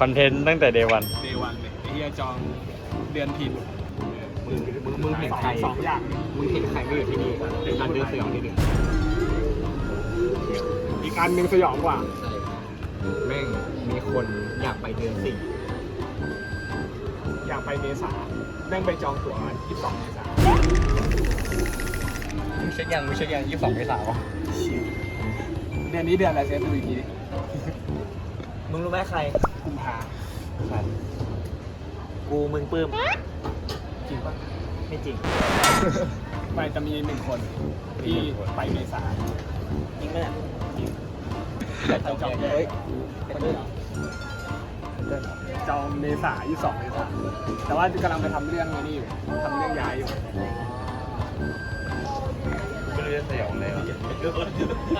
คอนเทนต์ตั้งแต่เดวันเดวันเลยไอ้เฮียจองเดือนผิดมึงมึงมึงเห็นใครสองอย่างมึงเห็นใครไม่อยู่ที่นี่เป็นการเดินสยองที่หนึ่งอีกอันหนึ่งสยองกว่าแม่งมีคนอยากไปเดือนสี่อยากไปเมษาแม่งไปจองตั๋ว22เมษามึงเช็คยังมึงเช็คยังยี่สิบสองเมษายนเดือนนี้เดือนอะไรเซฟดูอีกทีดิมึงรู้ไหมใคร กุมภากูมึงปื้มจริงปะไม่จริงไม่จะมีหนึ่งคนที่ไปเมษาจริงไหมเนี่ยแต่จองเฮ้ยคนนี้เหรอจองเมษา22เมษาแต่ว่ากำลังไปทำเรื่องนี้อยู่ทำเรื่องย้ายอยู่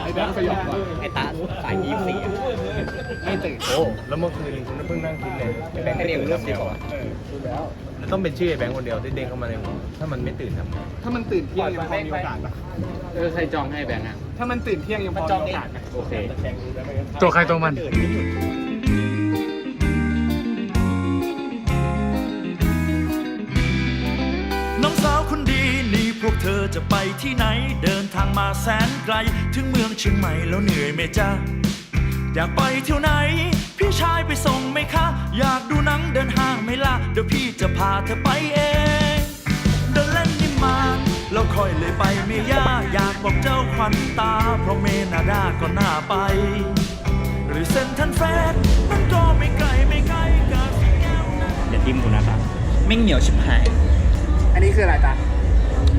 ไอ้แบงค์สยองว่ะไอ้ตาสายยี่สิบสี่ไม่ตื่นโอ้แล้วเมื่อคืนคุณเพิ่งนั่งคิดเลยไอ้แบงค์แค่เดียวเลือกสิบกว่าเออดูแล้วแล้วต้องเป็นชื่อไอ้แบงค์คนเดียวที่เด้งเข้ามาในหัวถ้ามันไม่ตื่นทำไงถ้ามันตื่นเที่ยงยังพอมีโอกาสปะเออใครจองให้แบงค์อะถ้ามันตื่นเที่ยงยังพอมีโอกาสไหมโอเคตัวใครตัวมันน้ เธอจะไปที่ไหน เดินทางมาแสนไกล ถึงเมืองเชียงใหม่แล้วเหนื่อยไหมจ๊ะ อยากไปเที่ยวไหน พี่ชายไปส่งไหมคะ อยากดูหนังเดินห้างไหมล่ะ เดี๋ยวพี่จะพาเธอไปเอง เดินเล่นนิมานแล้วค่อยเลยไปเมย่าอยากบอกเจ้าควันตา เพราะเมนาดาก็น่าไป หรือเส้นทันเฟสมันก็ไม่ไกลไม่ไกลกาสิแก้วนะอย่าทิมกูนะครับไม่เหนียวชิบหาย อันนี้คืออะไรจ๊ะ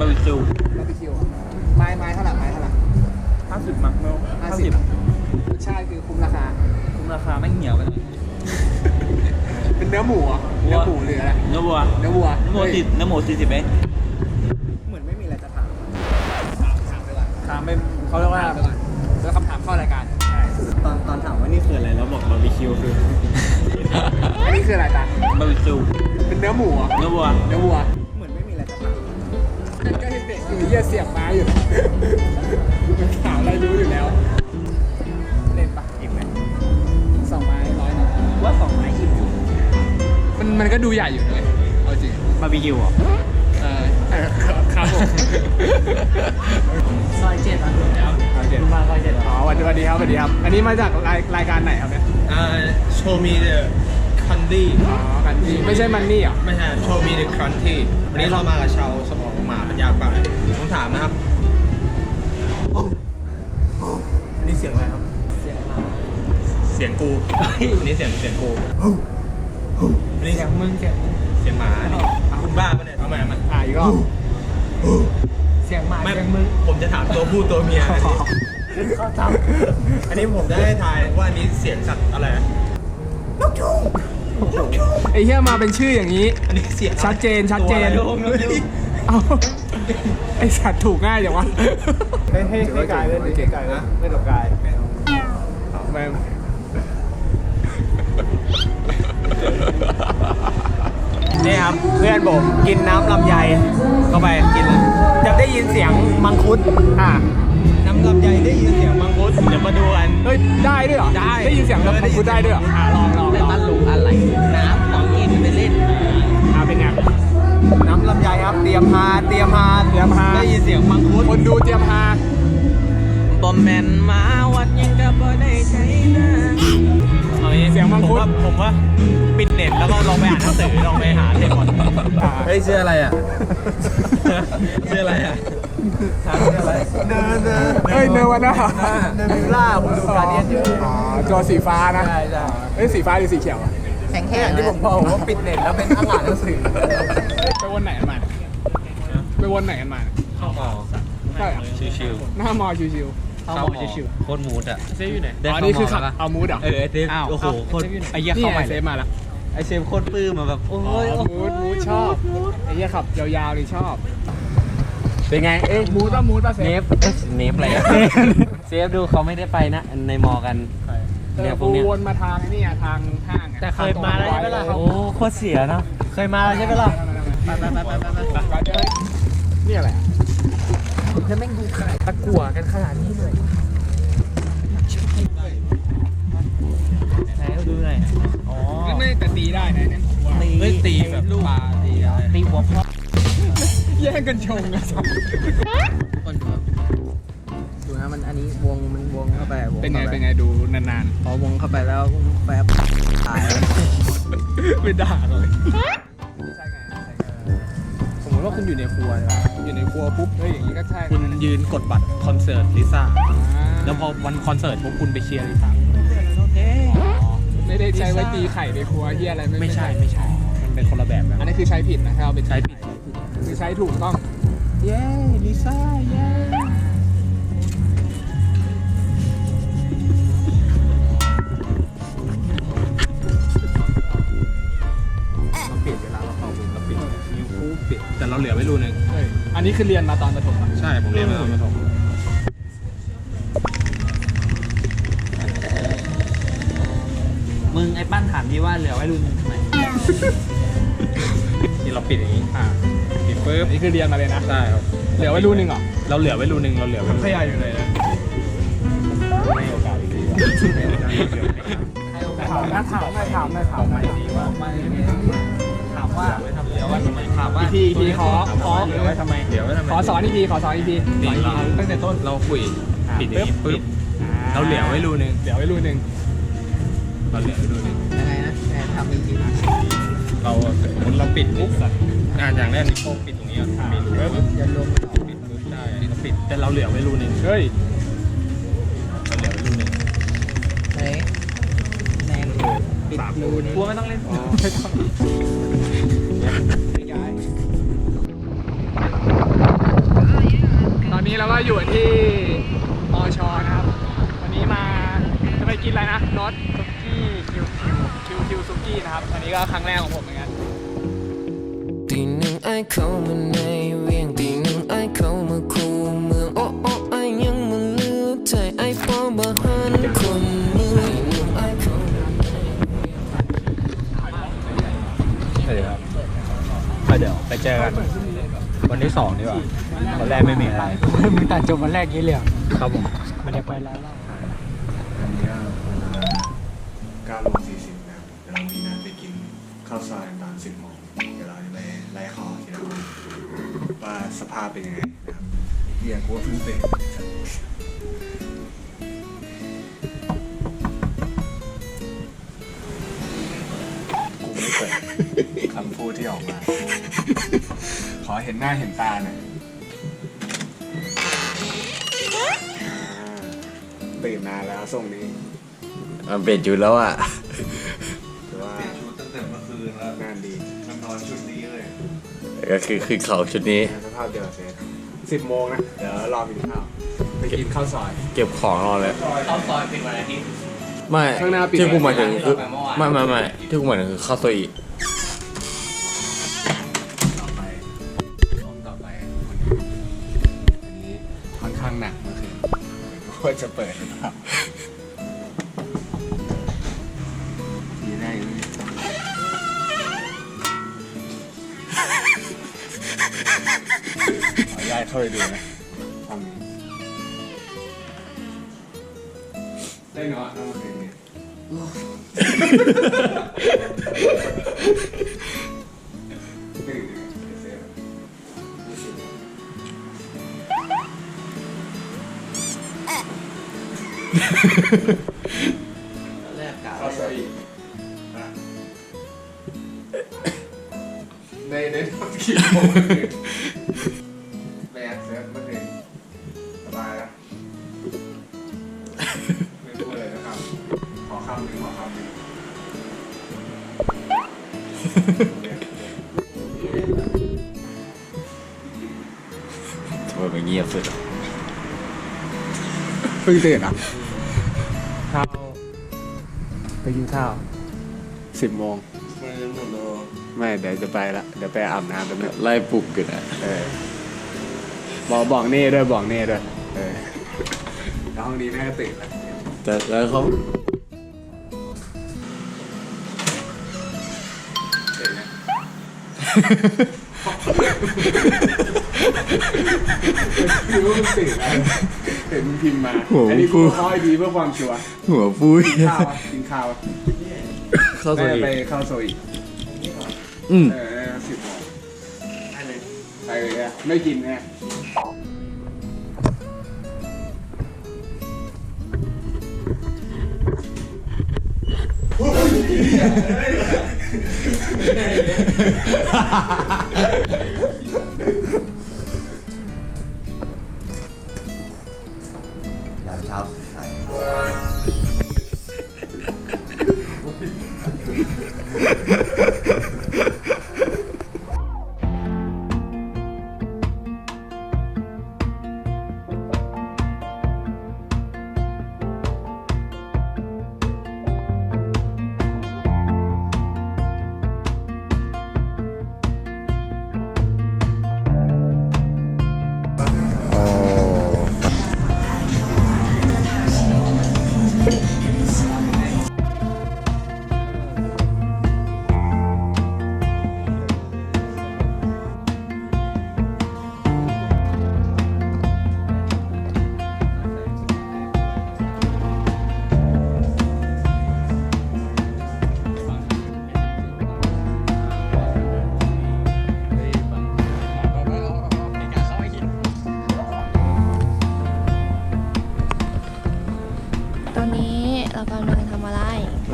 บาร์บีคิวบาร์บีคิวอะไม้ไม้เท่าไหร่ไม้เท่าไหร่ ห้าสิบมั้งเนาะห้าสิบ รสชาติคือคุ้มราคา คุ้มราคาไม่เหนียวไปเลยเป็นเนื้อหมูเหรอเนื้อหมูหรืออะไรเนื้อวัวเนื้อวัวเนื้อหมูติดเนื้อหมูสี่สิบเองเหมือนไม่มีอะไรจะถามถามถามไปก่อนถามเป็นเขาเรียกว่าถามไปก่อนแล้วคำถามเข้ารายการตอนตอนถามว่านี่คืออะไรแล้วบอกบาร์บีคิวคืออันนี้คืออะไรจ๊ะบาร์บีคิวเป็นเนื้อหมูเหรอเนื้อวัวเนื้อวัว ก็เห็นเด็กอยู่เยี่ยเสียบไม้อยู่ถามอะไรรู้อยู่แล้ว เล่นปะอิ่มไหมสองไม้ร้อยหนึ่งว่าสองไม้อิ่มอยู่มันมันก็ดูใหญ่อยู่เลยเอาจริงบาร์บีคิวอะเออเออครับผมซอยเจ็ดอะเอาเจ็ดมาซอยเจ็ดอ๋อสวัสดีครับสวัสดีครับ อันนี้มาจากรายรายการไหนครับเนี่ยอ่าโช ว์มีเดอะคันดี้อ๋อกันทีไม่ใช่มันนี่เหรอ ไม่ใช่โชว์มีเดอะคันที่วันนี้เรามากับชาวสมองหมาปัญญาป่าผมถามนะครับอันนี้เสียงอะไรครับเสียงกูอันนี้เสียงเสียงกูอันนี้เสียงมึงเสียงเสียงหมาอันนี้คุณบ้าปะเนี่ยทำไมมันอ่าอีกรอบเสียงหมาไม่เสียงมึงผมจะถามตัวผู้ตัวเมียอันนี้อันนี้ผมจะให้ทายว่าอันนี้เสียงสัตว์อะไรนะ ไอ้เหี้ยมาเป็นชื่ออย่างนี้ อันนี้เสียงอะไรชัดเจนชัดเจน ตัวอะไรลูกเอาไอสัตว์ถูกง่ายจังวะให้ให้ให้กายเล่นดิกายนะเล่นกับกายแม่งนี่ครับเพื่อนผมกินน้ำลำไยเข้าไปกินจะได้ยินเสียงมังคุดอะน้ำลำไยได้ยินเสียงมังคุดเดี๋ยวมาดูกันเฮ้ยได้ด้วยเหรอได้ได้ยินเสียงเอแล้วอได้มังยินคุดได้ด้วยเหรออะลองลองลองตลุ น้ำลำไยครับ เตรียมฮาเตรียมฮาเตรียมฮา ได้ยินเสียงมังคุดคนดูเตรียมฮาบอมแมนมาวัดยังกับบ่ได้ใช้นะเอางี้เสียงมังคุดผว่าผมว่าปิดเน็ตแล้วก็ลองไปอ่านหนังสือลองไปหาเทปก่อนอะเฮ้ยชื่ออะไรอะ ชื่ออะไรอะถามชื่ออะไรเดินเดินเฮ้ยเนวันนะเดินวิลล่าผมดูการเดียนอยู่อ๋อตัวสีฟ้านะใช่ใช่เฮ้ยสีฟ้าหรือสีเขียวอะ แข็งแค่ที่ผมบอกผมว่าปิดเน็ตแล้วเป็นอ่านหนังสือ ไปวนไหนกันมาเนี่ยไป วนไหนกันมาเนี่ยเข้าต่อใช่เหรอชิวหน้ามอชิวๆเข้าหมอโคตรมูดอะๆเซฟอยู่ไหนอ๋อนี่คือขับเอามูดเหรอเออไอเซฟโอ้โหโคตรไอ้เหี้ยนี่เข้าไงไปเซฟมาแล้วไอเซฟโคตรปลื้มมาแบบโอ้อ๋อยมูดมูดชอบไอ้เหี้ยขับยาวๆนี่ชอบเป็นไงเอ๊ะ มูดป่ะมูดป่ะเซเนฟฟเอ๊ะเนฟอะไรอะเซฟดูเขาไม่ได้ไปนะ ในมอกัน เอเนี่อยพวกเนี้ย วนมาทางไอ้นี่อะทางห้างอะแต่เคยมาแล้วใช่ไหมล่ะ โอ้โคตรเสียเนาะเคยมาแล้วใช่ไหมล่ะ ไปไปไปไปไปไป เจอนี่อะไรอะจะแม่งดูตะกั่วกันขนาดนี้เลยไหนดูหน่อยอ๋อเฮ้ยตีแบบปลาตีอะไรตีหัวพ่อแย่งกันชงอะสองคนดูดูนะมันอันนี้วงมันวงเข้าไปวงเป็นไงข้าเป็นไงดูนานพอวงเข้าไปแล้วแป๊บตายแล้วๆไม่ด่าเลยสมมติว่าคุณอยู่ในครัวใช่ปะ อยู่ในครัวปุ๊บเฮ้ยอย่างนี้ก็ใช่คุณยืนกดบัตรคอนเสิร์ตลิซ่าอ่าแล้วพอวันคอนเสิร์ตพวกคุณไปเชียร์ลิซ่าไม่ได้ใช้ไว้ตีไข่ในครัวเฮียอะไรไม่ใช่ไม่ใช่ มันเป็นคนละแบบกันอันนี้คือใช้ผิดนะถ้าเอาไปใช้ผิดคือใช้ถูกต้อง เย้ลิซ่าเย้ ปิดแต่เราเหลือไว้รูนึงเฮ้ยอันนี้คือเรียนมาตอนประถมอะใช่ผมเรียนมาตอนประถมมึงไอ้ปั้นถามดีว่าเหลือไว้รุ่นทำไมที่เราปิดอย่างนี้อ่าปิดปุ๊บอันนี้คือเรียนมาเลยนะ ใช่ครับเหลือไว้รุ่นหนึ่งเหรอเราเหลือไว้รูนึงเราเหลือไว้ขยายอยู่เลยนะให้โอกาสอีกทีว่าให้โอกาสอีกทีถามนะถามนะถามนะถามนะถ พีอีพีขอขอเหลือไว้ทำไมเหลือไว้ทำไมขอสอนอีพีขอสอนอีพีปิดเราตั้งแต่ต้นเราคุยปิดอย่างนี้ปุ๊บเราเหลือไว้รูนึงเหลือไว้รุ่นหนึ่งเราเหลือไว้รูนึงยังไงนะแต่ทำจริงเราสมมติเราปิดปุ๊บงานอย่างแรกนิ้วโป้งปิดตรงนี้ก่อนปิดปุ๊บๆจะลงมันออกปิดปุ๊บได้เราปิดแต่เราเหลือไว้รูนึงเฮ้ยเราเหลือไว้รูนึงไหนแนงปิดรูนี้กลัวไม่ต้องเล่น นนี้เราก็อยู่ที่มอชอนะครับ วันนี้มาจะไปกินอะไรนะรสซุกี้คิวคิวคิวคิวซุกี้นะครับ อันนี้ก็ครั้งแรกของผมเหมือนกันตีหนึ่งไอ้เข้ามาในเวียงตีหนึ่งไอ้เข้ามาคูเมืองโอ้โอ้ไอ้ยังมาเลือใจไอ้พอบาหันคนมือตีหนึ่งไอ้เข้ามาใช่ครับไปเดี๋ยวไปเจอกันวันที่สองดีกว่า วันแรกไม่มีอะไรมึงตัดจบวันแรกนี้เลยครับผมมันจะไปแล้ว9โมง40นะครับเดี๋ยวเรามีนัดไปกินข้าวซอยตอน10โมงเดี๋ยวเราจะไปไล่คอทีละคนว่าสภาพเป็นยังไงนะครับเฮียกูว่าเพิ่งตื่นกูไม่เปิดคำพูดที่ออกมา ขอเห็นหน้าเห็นตาหน่อย นนานแล้วส่งนี้มันเปลี่ยนจุดแล้วอะถือว่าชุดตั้งแต่เมื่อคืนแล้วงานดีมันนอนชุดนี้เลยก็คือคือเขาชุดนี้สภาพเดียวกับเซตสิบโมงนะ เดี๋ยวรอกินข้าวไปกินข้าวซอย เก็บของรอเลย เข้าซอยปิดวันอาทิตย์ ไม่ข้างหน้าปิด ที่กูหมายถึงคือไปเมื่อวานไม่ไม่ไม่ที่กูหมายถึงคือข้าวโซอีต่อ แรกกะข้าวซอยอีกนะในในทำกี่โมงแบกเซฟเมื่อคืนสบายแล้วไม่พูดเลยนะครับ ขอคำหนึ่งขอคำหนึ่งทำไมมันเงียบสุดเพิ่งตื่นอะ ไม่เดี๋ยวจะไปละเดี๋ยวไปอาบน้ำแป๊บนึงไล่ปลุกกันอะเออบอกบอกเน่ด้วยบอกเน่ด้วยเออแล้วห้องนี้แม่ก็ตื่นแล้วแต่แล้วเขาตื่นนะคือว่ามึงตื่นแล้วตื่นมึงพิมพ์มาอันนี้กูเข้าไอดีเพื่อความชัวร์หัวปุ้ยข้าวอะกินข้าวอะข้าวโซไม่อีไปเข้าโซอี อืม เออสิบโมงไปเลยอะไม่กินไง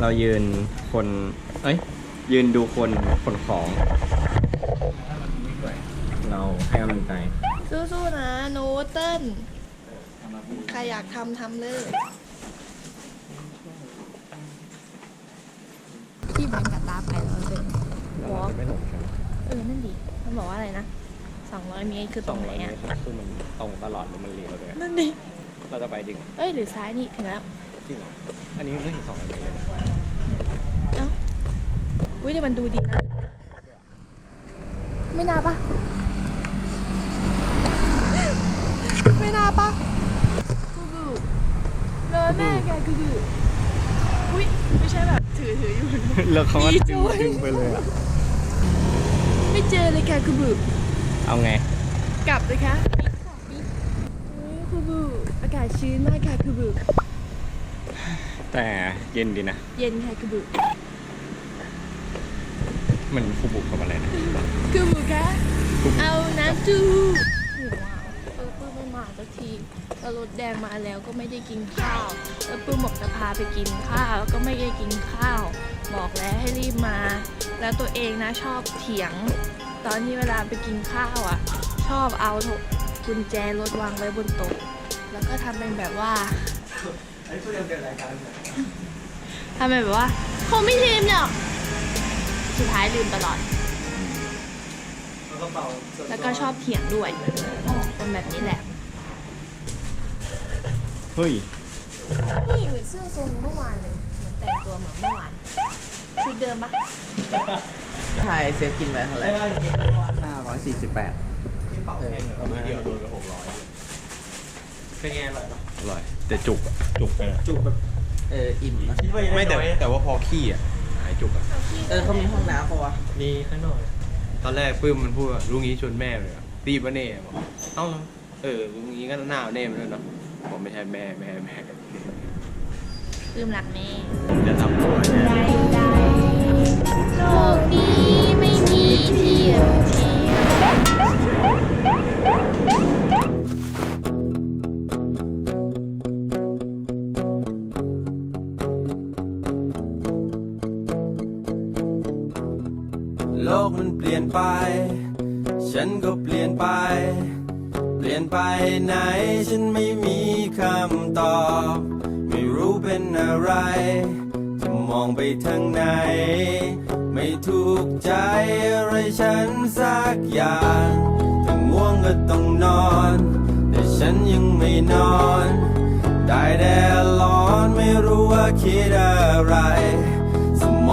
เรายืนคน เอ้ย ยืนดูคนคนของ เราให้กำลังใจ สู้ๆนะโนเติ้ลใครอยากทำทำเลยที่แบงกับตาไปแล้วเดินวอล์กไม่หลงใช่ไหมเออ นั่นดิ มันบอกว่าอะไรนะสองร้อยเมตรคือตรงไหนอะคือมันตรงตลอดหรือมันเลี้ยวเลยนั่นดิ เราจะไปจริงเหรอเอ้ย หรือซ้ายนี่ถึงแล้ว จริงเหรอ อันนี้ไม่ถึงสองร้อยเมตรเลยนะ เอ้าอุ้ยแต่มันดูดีนะ ไม่น่าปะไม่น่าปะกูบูเลยแม่แกกูบูอุ้ยไม่ใช่แบบถือถืออยู่แล้วเขาก็ดีดึจังงเลยดึงไปเลยอะไม่เจอเลยค่ะกูบูเอาไง กลับเลยคะอุ๊ยกูบูอากาศชื้นมากค่ะกูบูแต่เย็นดีนะ เย็นค่ะกูบู มันฟูบุกกับอะไรนะกูบูคะเอาน้ำจูหิวอะเออปื้มไม่มาสักทีแล้วรถแดงมาแล้วก็ไม่ได้กินข้าวแล้วปื้มบอกจะพาไปกินข้าวก็ไม่ได้กินข้าว บอกแล้วให้รีบมา แล้วตัวเองนะชอบเถียง ตอนที่เวลาไปกินข้าวอะ ชอบเอาโถกุญแจรถวางไว้บนโต๊ะแล้วก็ทำเป็นแบบว่าทำเป็นแบบว่าคงไม่ลืมหรอก สุดท้ายลืมตลอด แล้วก็ชอบเถียงด้วยคนแบบนี้แหละ เฮ้ย นี่เหมือนเสื้อทรงเมื่อวานเลยเหมือนแต่งตัวเหมือนเมื่อวานชุดเดิมปะใช่เซฟกินไปเท่าไหร่ห้าร้อยสี่สิบแปดเดียวโดนกับหกร้อยเป็นไงอร่อยปะอร่อย แต่จุกอะจุกไปเลยจุกแบบ เอออิ่มนะ ไม่แต่แต่ว่าพอขี้อะหาย จุกอะเออเขามีห้องน้ำปะวะมีข้างนอกตอนแรกปื้มมันพูดว่าลุงนี้ชวนแม่เลยอะตีปะเน่บอกเอ้าเหรอเออลุงนี้ก็หน้าเน่มาด้วยเนาะบอกไม่ใช่แม่แม่แม่ลืมหลักแม่จะทำตัวเนี่ย โลกนี้ไม่มีเทียม ฉันก็เปลี่ยนไป เปลี่ยนไปไหนฉันไม่มีคำตอบ ไม่รู้เป็นอะไร จะมองไปทางไหน ไม่ถูกใจอะไรฉันสักอย่างถ้าง่วงก็ต้องนอน แต่ฉันยังไม่นอน ได้แต่ร้อนไม่รู้ว่าคิดอะไร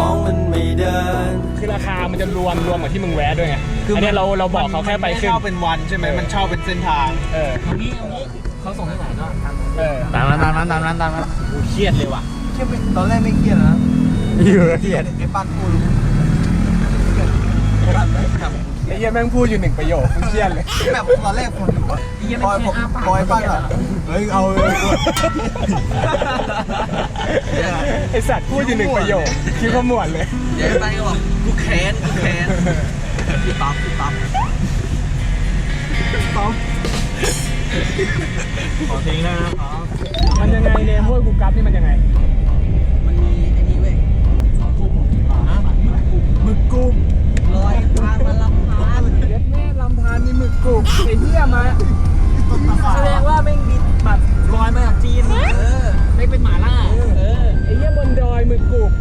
องมันไม่เดิน คือราคามันจะรวมรวมกับที่มึงแวะด้วยไงอันเนี้ยเราเราบอกเขาแค่ไปขึ้นเช่าเป็นวันใช่ไหมมันเช่าเป็นเส้นทาง เออเอางี้เอางี้เขาส่งให้ไหนก็ทำเออตามนั้นตามนั้นตามนั้นตามนั้นกูเครียดเลยว่ะตอนแรกไม่เครียดนะเยอะเครียดไอ้ปั้นพูด ไอ้ปั้นไม่ทำเคไอ้เหี้ยแม่งพูดอยู่หนึ่งประโยคมึงเครียดเลย แบบตอนแรกคนอยู่อะไอ้เหี้ยไม่แค่อ้าปากปอยป้าอะเฮ้ยเอาเลยไอสัตว์พูดอยู่หนึ่งประโยคคิดว่าหมวดเลย เดี๋ยวไปก็บอกกูแค้นกูแค้นพี่ปั๊บพี่ปั๊บขอทิ้งได้นะครับมันยังไงเนี่ยห้วยกูกั๊บนี่มันยังไง มันมีไอ้นี่เว้ยหมึกกุ้งลอยพานมาลำพานเย็ดแม่ลำพานมีหมึกกรุบไอ้เหี้ยมาแสดงว่าแม่งบินแบบลอยมาจากจีนเออไม่เป็นหมาล่าเออไอ้เหี้ยบนดอยหมึกกรุบ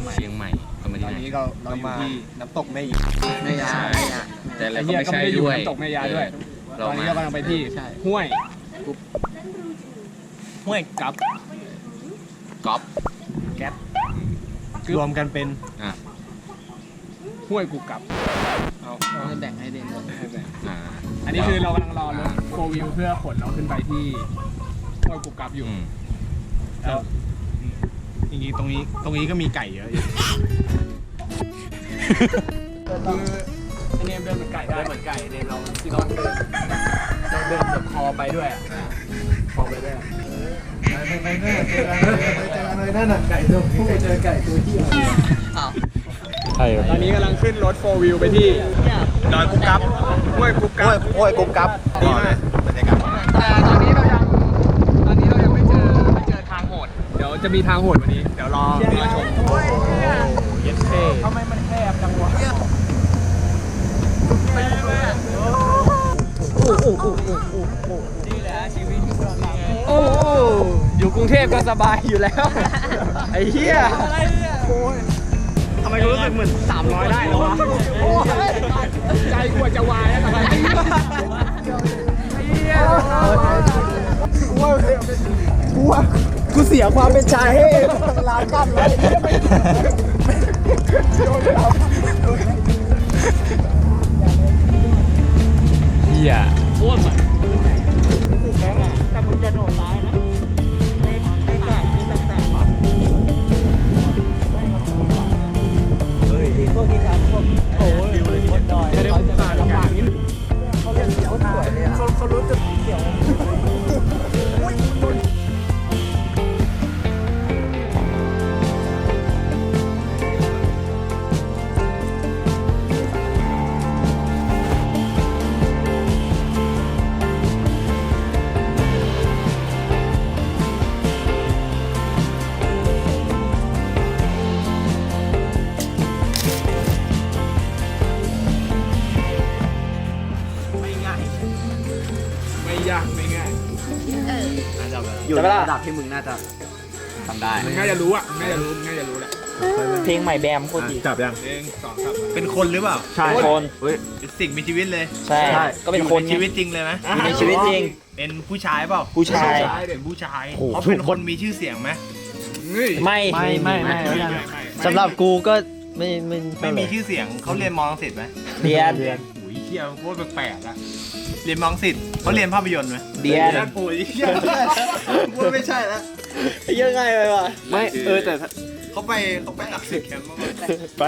งใหม่เชียงใหม่ก็ไม่ตได้อนไหนนี้เราเราอยู่ที่น้ำตกแม่ยิไม่ยาไม่ยา แต่เราไอ้ก็เหี้ยไม่ก็ใช่ไม่ได้อยู่ด้วยน้ำตกแม่ยาด้วยเราตอนนี้มาเรากำลังไปที่ห้วยห้วยกับก๊อฟแก๊ปรวมกันเป็นอะห้วยกูกั๊บเราจะแบ่งให้เด่นเลยอ่า อันนี้คือเรากำลังรอรถโฟวิวเพื่อขนเราขึ้นไปที่ห้วยกูกั๊บอยู่ อืม แล้ว จริงๆตรงนี้ตรงนี้ก็มีไก่เยอะอยู่คือไอเนมเดินเหมือนไก่ได้เหมือนไก่เนมเราที่เราเดินเราเดินแบบคอไปด้วยอะคอไปด้วยอะไปไปไปเจออะไรนั่นน่ะไก่ตัวผู้เจอไก่ตัวที่อ้าวใช่ครับตอนนี้กำลังขึ้นรถโฟวิวไปที่ดอยกุ๊กกับห้วยกูกั๊บห้วยกุ๊กกับนี่นะบรรยากาศ จะมีทางโหดวันนี้ เดี๋ยวรอรอชมเย็ดเท่ทำไมมันแคบจังวะโอ้โหอยู่กรุงเทพก็สบายอยู่แล้ว ไอ้เหี้ยทำไมรู้สึกเหมือน300ได้แล้ววะโอ้ยใจกลัวจะวายแล้วทำไมไอ้เหี้ยกูว่ากูว่า กูเสียความเป็นชายให้ร้านกั้นแล้วเหี้ยโคตรมันไม่ ลงใหม่แบมโคตรดีจับยังหนึ่งสองสามเป็นคนหรือเปล่าใช่คนเป็นสิ่งมีชีวิตเลยใช่ก็เป็นคนอยู่ใชีวิตจริงเลยไหมอยู่ในชีวิตจริง เป็นผู้ชายเปล่าผู้ชายเป็นผู้ชายโอ้โหเขาเป็นคนมีชื่อเสียงไหมไม่ไม่ไม่ไม่สำหรับกูก็ไม่ไม่ไม่มีชื่อเสียงเขาเรียนมอลังสิตไหมเรียนโอ้ยเฮียโคตรแปลกๆอะเรียนมอลังสิตเขาเรียนภาพยนตร์ไหมเรียนโอ้ยเฮียพูดไม่ใช่แล้วเยอะง่ายไปว่ะไม่เออแต่ เขาไปเขาไปอักเสบแคมป์มาก่อน ไป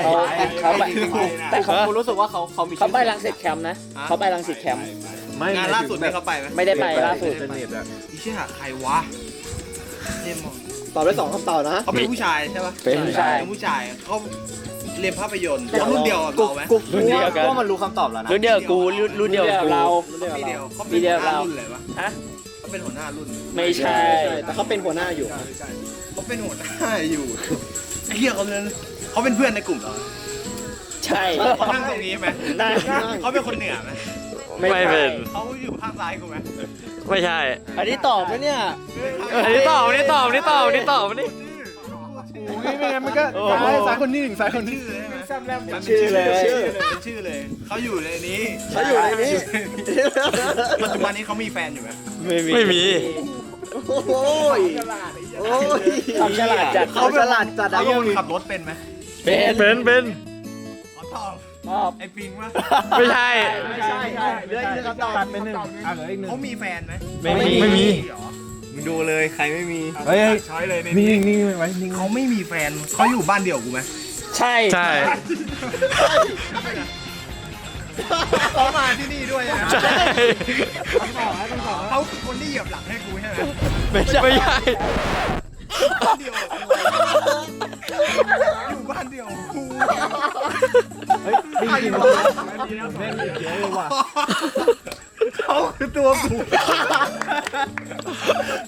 เขาไปแต่แต่เขากูรู้สึกว่าเขาเขามีเขาไปรังสิตแคมป์นะเขาไปรังสิตแคมป์งานล่าสุดเนี่ยเขาไปไหมไม่ได้ไปล่าสุดไอ้เชี่ยใครวะเรียนมองตอบได้สองคำตอบนะ เขาเป็นผู้ชายใช่ปะเป็นผู้ชาย เป็นผู้ชายเขาเรียนภาพยนตร์เขารุ่นเดียวกับเราไหมกูรุ่นเดียวกัน ว่ามันรู้คำตอบแล้วนะรุ่นเดียวกูรุ่นรุ่นเดียวกับเรา ปีเดียวเขาปีเป็นเดีหัยววหน้าเรารุ่นเลยวะฮะ เขาเป็นหัวหน้ารุ่นไม่ใช่ แต่เขาเป็นหัวหน้าอยู่ เขาเป็นหัวหน้าอยู่ไอ้เหี้ยเขาเป็นเขาเป็นเพื่อนในกลุ่มเราใช่ เขานั่งตรงนี้ไหมนั่ง เขาเป็นคนเหนือไหมไม่เป็น เขาอยู่ข้างซ้ายกูไหมไม่ใช่ อันนี้ตอบไหมเนี่ยอันนี้ตอบอันนี้ตอบอันนี้ตอบอันนี้ตอบอันนี้โอ้ยไม่งั้นมันก็สายสายคนนี้หนึ่งสายคนนี้ชื่อใช่ไหมชื่อเลยชื่อเลยเป็นชื่อเลย เขาอยู่ในนี้เขาอยู่ในนี้ปัจจุบันนี้เขามีแฟนอยู่ไหมไม่มี โอ้ยโอ้ยเขาฉลาดจัดเขาฉลาดจัดเขาอะเป็นคนขับรถเป็นไหมเป็นเป็นเป็นเขาตอบตอบไอ้ปิงวะไม่ใช่ไม่ใช่ใช่เหลืออีกหนึ่งคำตอบตัดไปหนึ่งอะเหลืออีกหนึ่งเขามีแฟนไหมไม่มีไม่มีเหรอมึงดูเลยใครไม่มีเฮ้ยช้อยเลยในนิ่นี้งนิ่งไว้นิ่งเขาไม่มีแฟนเขาอยู่บ้านเดี่ยวกูไหมใช่ใช่ เขามาที่นี่ด้วยนะใช่เขาคือคนที่เหยียบหลังให้กูใช่ไหมไม่ใช่ไม่ใช่บ้านเดี่ยวกับกูอยู่บ้านเดี่ยวกับกูจริงๆวะเล่นเยอะเลยว่ะเขาคือตัวกู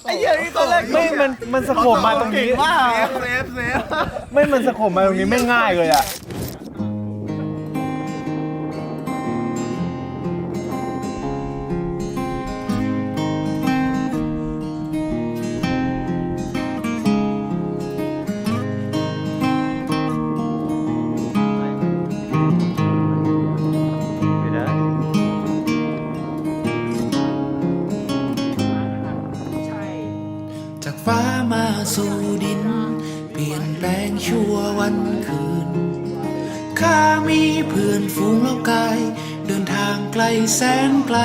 ไอ้เหี้ยนี่ตอนแรกไม่มันมันสะโขบมาตรงนี้ว่าเซฟเซฟ ไม่มันสะโขบมาตรงนี้ไม่ง่ายเลยอะ เพื่อนฝูงแล้วกาย เดินทางไกลแสนไกล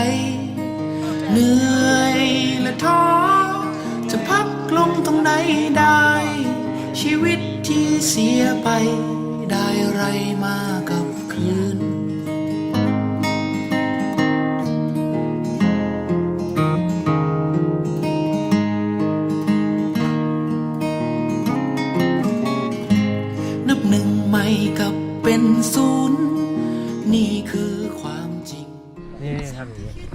เหนื่อยและท้อจะพักลงตรงไหนได้ ชีวิตที่เสียไปได้ไรมา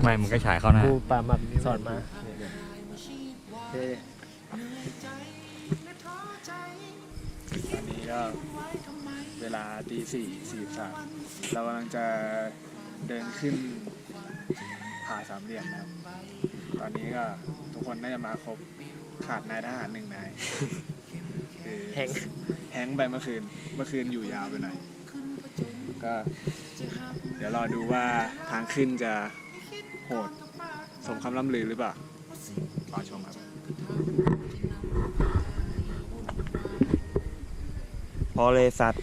ไม่มึงก็ฉายเข้าหน้าครูปามาสอนมาโอเคตอนนี้ก็เวลาตีสี่สี่สามเรากำลังจะเดินขึ้นผาสามเหลี่ยมนะครับ ตอนนี้ก็ทุกคนน่าจะมาครบขาดนายทหารหนึ่งนายคือแฮงแฮงค์ไปเมื่อคืน เมื่อคืนอยู่ยาวไปหน่อย ก็ เดี๋ยวรอดูว่าทางขึ้นจะ โหดสมคำล่ำลือหรือเปล่ารอชมครับ พอเลยสัตว์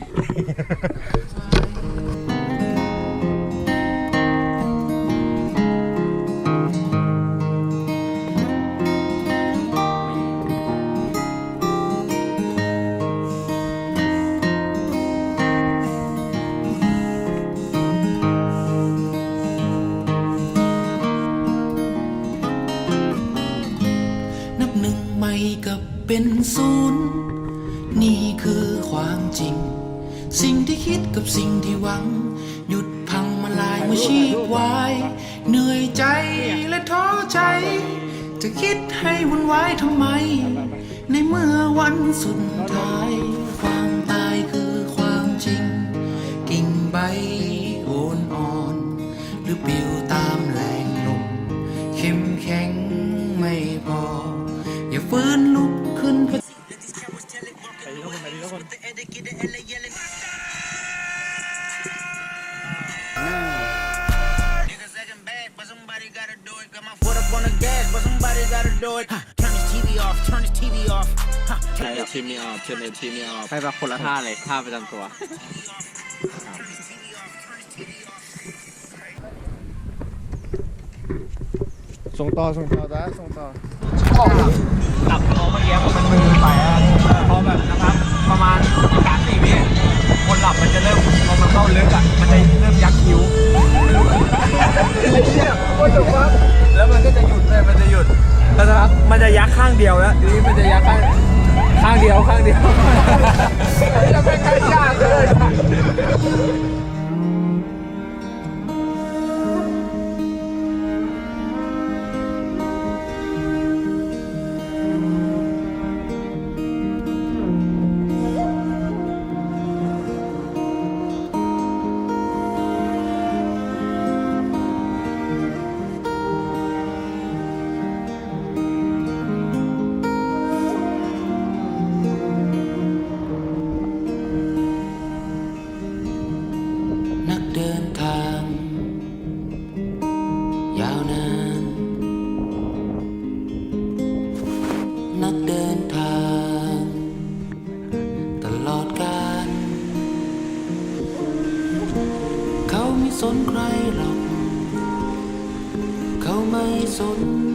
เป็นศูนย์นี่คือความจริง สิ่งที่คิดกับสิ่งที่หวัง หยุดพังมาลายมื่อชีพวาย เหนื่อยใจและท้อใจ จะคิดให้วุ่นวายทำไม ในเมื่อวันสุดท้าย ความตายคือความจริง กิ่งใบโอนอ่อน หรือปลิวตามแรงลมเข้มแข็งไม่พอ อย่าฟื้นลุก ขึ้น Niggas acting bad, but somebody gotta do it. Got my foot up on the gas, but somebody gotta do it. Huh, Turn this TV off, turn this TV off. Huh, ใช่ทีมนี้ออกเชิญในทีมนี้ออกให้แบบคนละท่าเลยท่าประจำตัวส่งต่อส่งต่อจ้าส่งต่อ ตับเอาเมื่อกี้มันมือไปอะ ยาวนานนักเดินทาง ตลอดกาลเขาไม่สนใครหรอก เขาไม่สน